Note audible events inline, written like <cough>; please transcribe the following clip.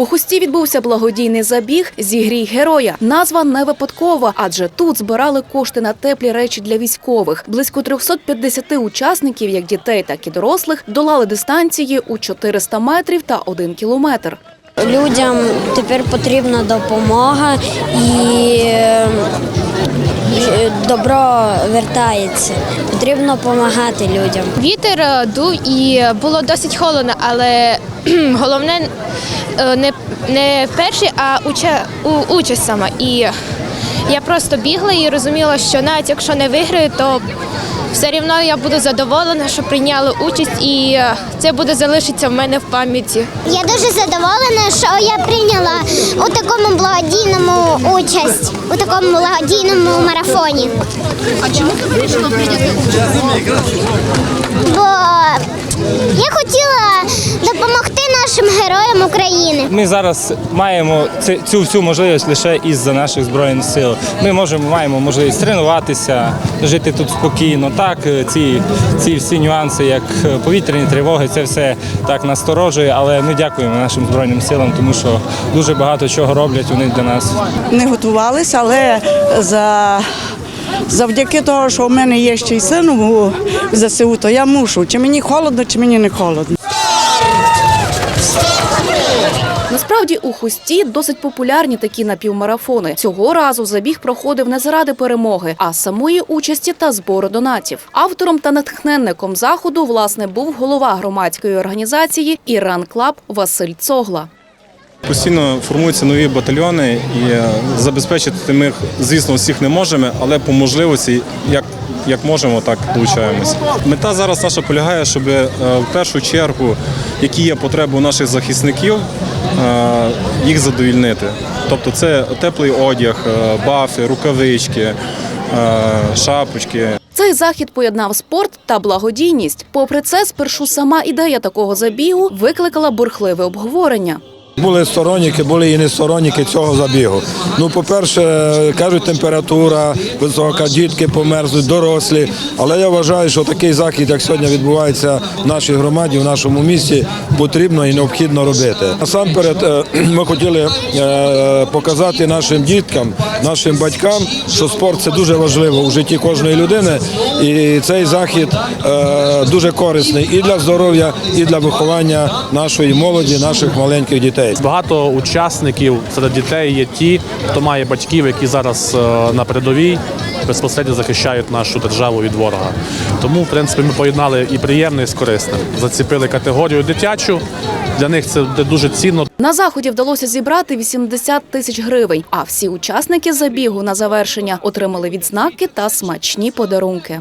У хусті відбувся благодійний забіг Зігрій героя. Назва не випадкова, адже тут збирали кошти на теплі речі для військових. Близько 350 учасників, як дітей, так і дорослих, долали дистанції у 400 метрів та 1 кілометр. Людям тепер потрібна допомога і добро вертається. Потрібно допомагати людям. Вітер е, дув і було досить холодно, але головне е, не, не перший, а уча, у, участь сама. І я просто бігла і розуміла, що навіть якщо не виграю, то все рівно я буду задоволена, що прийняли участь, і е, це буде залишитися в мене в пам'яті. Я дуже задоволена, що я прийняла у такому благодійному участь, у такому благодійному марафоні. А чому ти вирішила прийняти участь? Бо нашим героям України. Ми зараз маємо цю всю можливість лише із-за наших збройних сил. Ми можемо маємо можливість тренуватися, жити тут спокійно. Так, е, ці, ці всі нюанси, як е, повітряні тривоги, це все так насторожує. Але ми дякуємо нашим збройним силам, тому що дуже багато чого роблять вони для нас. не готувалися, але за, завдяки того, що в мене є ще й син у ЗСУ, то я мушу. Чи мені холодно, чи мені не холодно. Насправді у хусті досить популярні такі напівмарафони. Цього разу забіг проходив не заради перемоги, а самої участі та збору донатів. Автором та натхненником заходу власне був голова громадської організації Іран Клаб Василь Цогла. Постійно формуються нові батальйони і е, забезпечити ми, їх, звісно, всіх не можемо, але по можливості, як, як можемо, так долучаємося. Мета зараз наша полягає, щоб е, в першу чергу, які є потреби у наших захисників, е, їх задовільнити. Тобто це теплий одяг, е, бафи, рукавички, шапочки. Цей захід поєднав спорт та благодійність. Попри це, спершу сама ідея такого забігу викликала бурхливе обговорення. Були сторонники, були і не сторонники цього забігу. Ну, по-перше, кажуть, температура висока, дітки померзнуть, дорослі. Але я вважаю, що такий захід, як сьогодні відбувається в нашій громаді, в нашому місті, потрібно і необхідно робити. Насамперед, е, <clears throat> ми хотіли е, показати нашим діткам, нашим батькам, що спорт це дуже важливо у житті кожної людини. І цей захід е, дуже корисний і для здоров'я, і для виховання нашої молоді, наших маленьких дітей. Багато учасників серед дітей є ті, хто має батьків, які зараз е, на передовій безпосередньо захищають нашу державу від ворога. Тому, в принципі, ми поєднали і приємне, і з корисним. Заціпили категорію дитячу. Для них це дуже цінно. На заході вдалося зібрати 80 тисяч гривень. А всі учасники забігу на завершення отримали відзнаки та смачні подарунки.